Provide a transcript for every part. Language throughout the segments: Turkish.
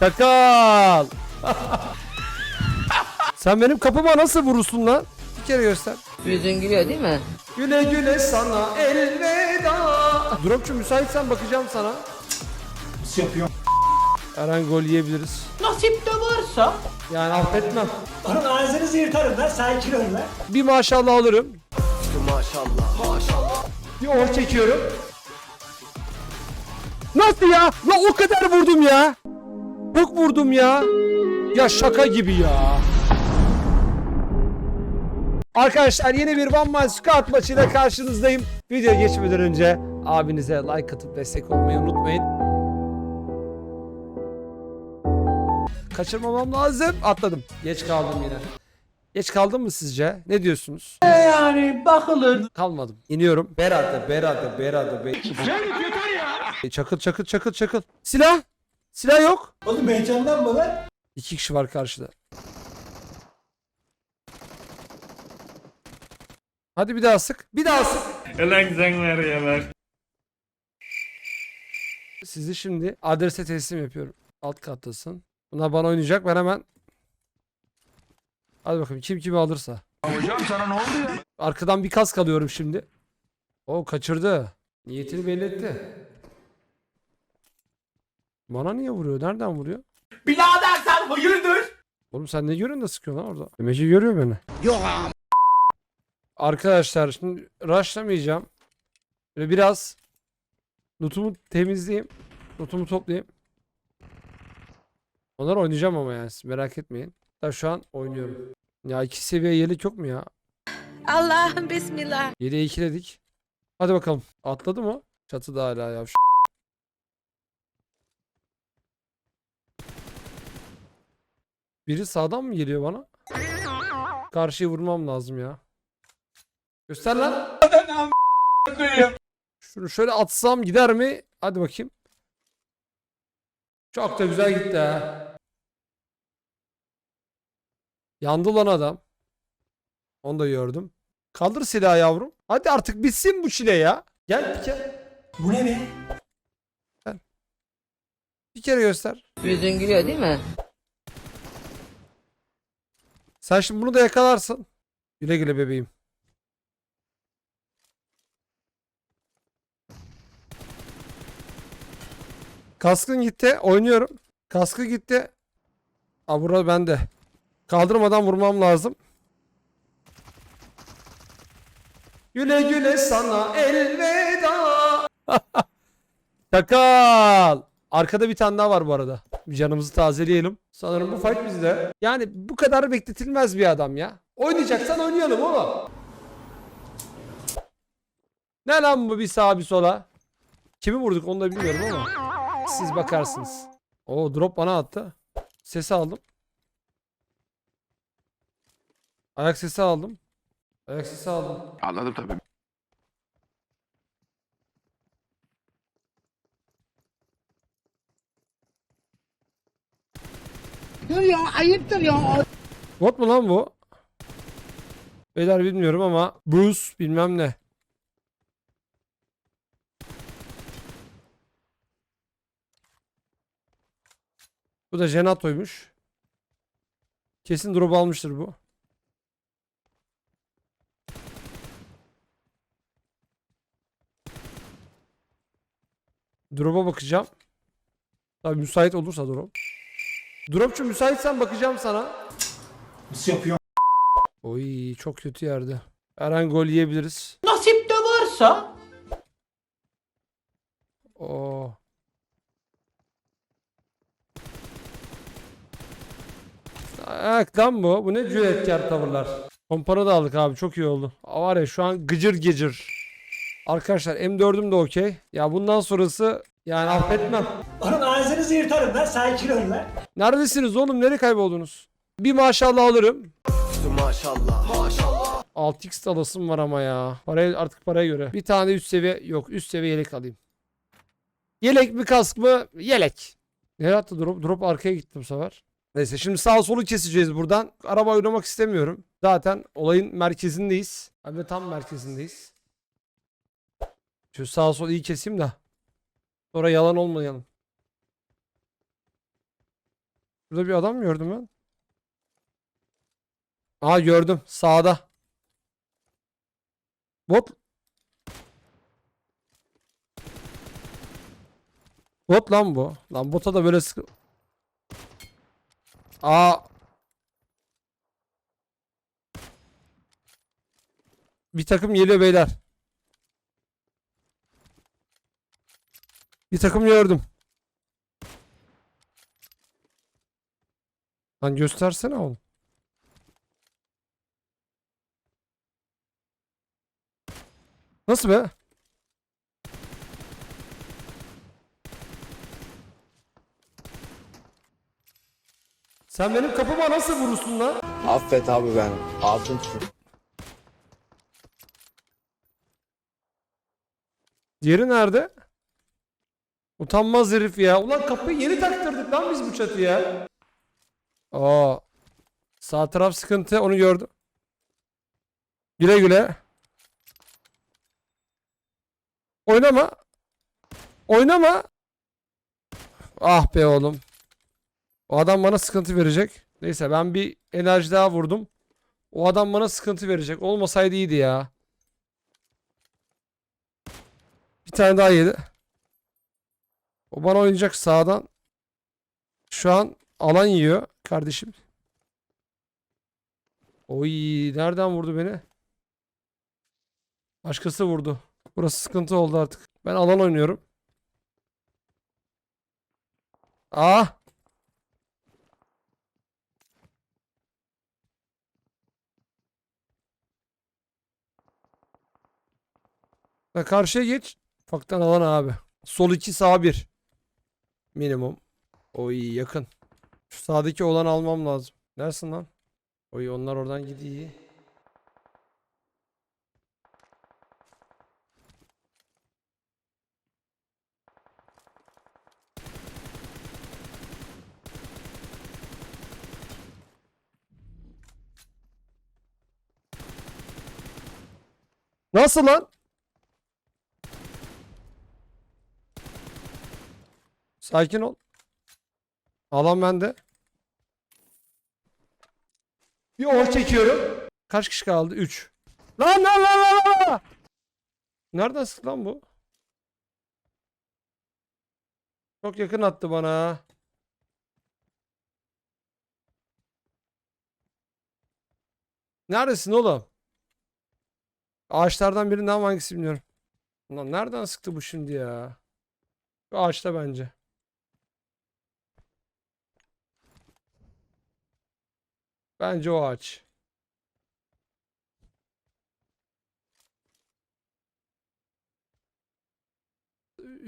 Çakal. Sen benim kapıma nasıl vurursun lan? Bir kere göster. Yüzün gülüyor değil mi? Güle güle sana elveda. Dropçu müsaitsen bakacağım sana. Nasıl yapıyorum? Her an gol yiyebiliriz. Nasip de varsa. Yani affetmem. Onun ağzınızı yırtarım lan sakin olun lan. Bir maşallah alırım. Bir oh çekiyorum. Nasıl ya? La o kadar vurdum ya. Çok vurdum ya. Ya şaka gibi ya. Arkadaşlar yeni bir One Man Squad maçıyla karşınızdayım. Videoya geçmeden önce abinize like atıp destek olmayı unutmayın. Kaçırmamam lazım. Atladım. Geç kaldım yine. Geç kaldım mı sizce? Ne diyorsunuz? Yani bakılır. Kalmadım. İniyorum. Berade, berade, berade. Be çakıl, çakıl, çakıl, çakıl. Silah. Silah yok. Oğlum heyecanlanma lan. İki kişi var karşıda. Hadi bir daha sık. Bir daha sık. Ulan sen ya bak. Sizi şimdi adrese teslim yapıyorum. Alt kattasın. Bunlar bana oynayacak. Ben hemen Hadi bakalım kim kimi alırsa. Hocam sana ne oldu ya? Arkadan bir kask alıyorum şimdi. O kaçırdı. Niyetini belli etti. Bana niye vuruyor? Nereden vuruyor? Birader sen hayırdır? Oğlum sen ne görüyorsun da sıkıyorsun lan orada? Demek ki görüyor beni. Yok Arkadaşlar şimdi rushlamayacağım. Böyle biraz lootumu temizleyeyim. Lootumu toplayayım. Onlar oynayacağım ama yani siz merak etmeyin. Ben şu an oynuyorum. Ya iki seviye yelek yok mu ya? Allah'ım bismillah. Yeleği ikiledik. Hadi bakalım. Atladı mı? Çatıda hala ya. Biri sağdan mı geliyor bana? Karşıya vurmam lazım ya. Göster lan. Şunu şöyle atsam gider mi? Hadi bakayım. Çok da güzel gitti ha. Yandı lan adam. Onu da gördüm. Kaldır silahı yavrum. Hadi artık bitsin bu çile ya. Gel bir kere. Bu ne be? Bir kere göster. Yüzün gülüyor değil mi? Sen şimdi bunu da yakalarsın. Güle güle bebeğim. Kaskın gitti. Oynuyorum. Kaskı gitti. Aa burada bende. Kaldırmadan vurmam lazım. Güle güle sana elveda. Çakal. Arkada bir tane daha var bu arada. Canımızı tazeleyelim. Sanırım bu fight bizde. Yani bu kadar bekletilmez bir adam ya. Oynayacaksan oynayalım oğlum. Ne lan bu bir sağa bir sola? Kimi vurduk onu da bilmiyorum ama. Siz bakarsınız. Oo drop bana attı. Sesi aldım. Ayak sesi aldım. Ayak sesi aldım. Anladım tabii. Bot mu lan bu? Beyler bilmiyorum ama Bruce bilmem ne. Bu da Jenato'ymuş. Kesin drop almıştır bu. Drop'a bakacağım. Tabii müsait olursa drop. Dropçu müsaitsen bakacağım sana. Nasıl yapıyorum? Oy çok kötü yerde. Her an gol yiyebiliriz. Nasip de varsa. Oo. Ayak lan bu. Bu ne cüretkar tavırlar. Kompanı da aldık abi çok iyi oldu. Aa, var ya şu an gıcır gıcır. Arkadaşlar M4'üm de okey. Ya bundan sonrası yani affetmem. Onun ağzınızı yırtarım lan sakin olun lan. Neredesiniz oğlum? Nereye kayboldunuz? Bir maşallah alırım. Maşallah. Maşallah. 6x alasım var ama ya. Paraya, artık paraya göre. Bir tane üst seviye yok. Üst seviye yelek alayım. Yelek mi kask mı? Yelek. Nereye attı drop? Drop arkaya gitti bu sefer. Neyse şimdi sağ solu keseceğiz buradan. Araba oynamak istemiyorum. Zaten olayın merkezindeyiz. Hem de tam merkezindeyiz. Şu sağ sol iyi keseyim de. Sonra yalan olmayalım. Burada bir adam gördüm ben? Aa gördüm. Sağda. Bot. Bot lan bu. Lan bota da böyle sıkı... Aa. Bir takım geliyor beyler. Bir takım gördüm. Lan göstersene oğlum. Nasıl be? Sen benim kapıma nasıl vurursun lan? Affet abi ben. Altın tut. Diğeri nerede? Utanmaz herif ya. Ulan kapıyı yeni taktırdık lan biz bu çatıya. Aa. Sağ taraf sıkıntı onu gördüm. Güle güle. Oynama. Oynama. Ah be oğlum. O adam bana sıkıntı verecek. Neyse ben bir enerji daha vurdum. O adam bana sıkıntı verecek. Olmasaydı iyiydi ya. Bir tane daha yedi. O bana oynayacak sağdan. Şu an alan yiyor kardeşim. Oy nereden vurdu beni? Başkası vurdu. Burası sıkıntı oldu artık. Ben alan oynuyorum. Ah! Ve karşıya geç. Ufaktan alan abi. Sol 2 sağ 1. Minimum. Oy yakın. Şu sağdaki olan almam lazım. Neresin lan? Oy onlar oradan gidiyor. Nasıl lan? Sakin ol. Alan bende. Bir or çekiyorum. Kaç kişi kaldı? 3. Lan lan lan lan lan. Nereden sıktı lan bu? Çok yakın attı bana. Neredesin oğlum? Ağaçlardan birinden hangisi bilmiyorum. Lan nereden sıktı bu şimdi ya? Şu ağaçta bence. Bence o ağaç.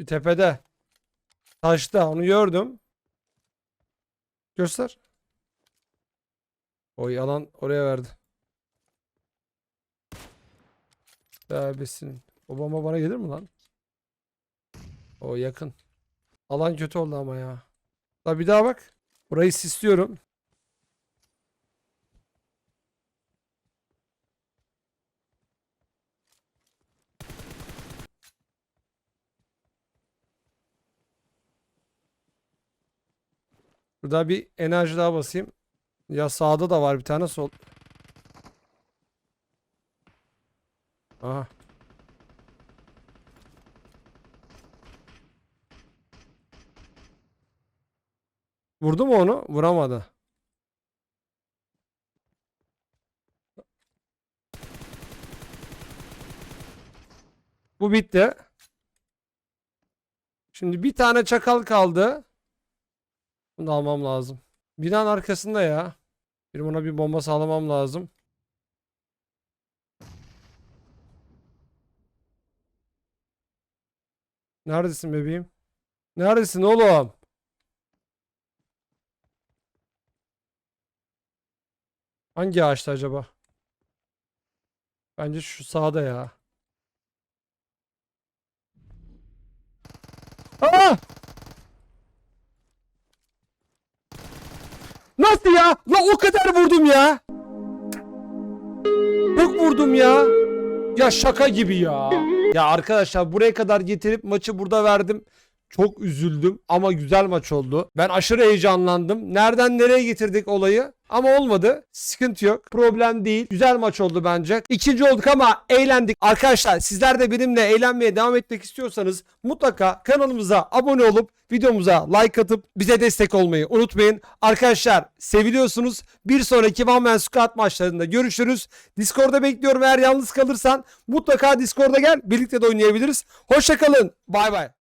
Tepede. Taşta onu gördüm. Göster. O yalan oraya verdi. Besin. O bomba bana gelir mi lan? O yakın. Alan kötü oldu ama ya. Da bir daha bak. Burayı sisliyorum. Burada bir enerji daha basayım. Ya sağda da var bir tane sol. Aha. Vurdu mu onu? Vuramadı. Bu bitti. Şimdi bir tane çakal kaldı. Bunu almam lazım. Binanın arkasında ya. Bir ona bir bomba sağlamam lazım. Neredesin bebeğim? Neredesin oğlum? Hangi ağaçta acaba? Bence şu sağda ya. Aa! Nasıl ya? La o kadar vurdum ya. Çok vurdum ya. Ya şaka gibi ya. Ya arkadaşlar buraya kadar getirip maçı burada verdim. Çok üzüldüm ama güzel maç oldu. Ben aşırı heyecanlandım. Nereden nereye getirdik olayı? Ama olmadı. Sıkıntı yok. Problem değil. Güzel maç oldu bence. İkinci olduk ama eğlendik. Arkadaşlar sizler de benimle eğlenmeye devam etmek istiyorsanız mutlaka kanalımıza abone olup videomuza like atıp bize destek olmayı unutmayın. Arkadaşlar seviliyorsunuz. Bir sonraki One Man Squad maçlarında görüşürüz. Discord'da bekliyorum. Eğer yalnız kalırsan mutlaka Discord'a gel. Birlikte de oynayabiliriz. Hoşçakalın. Bay bay.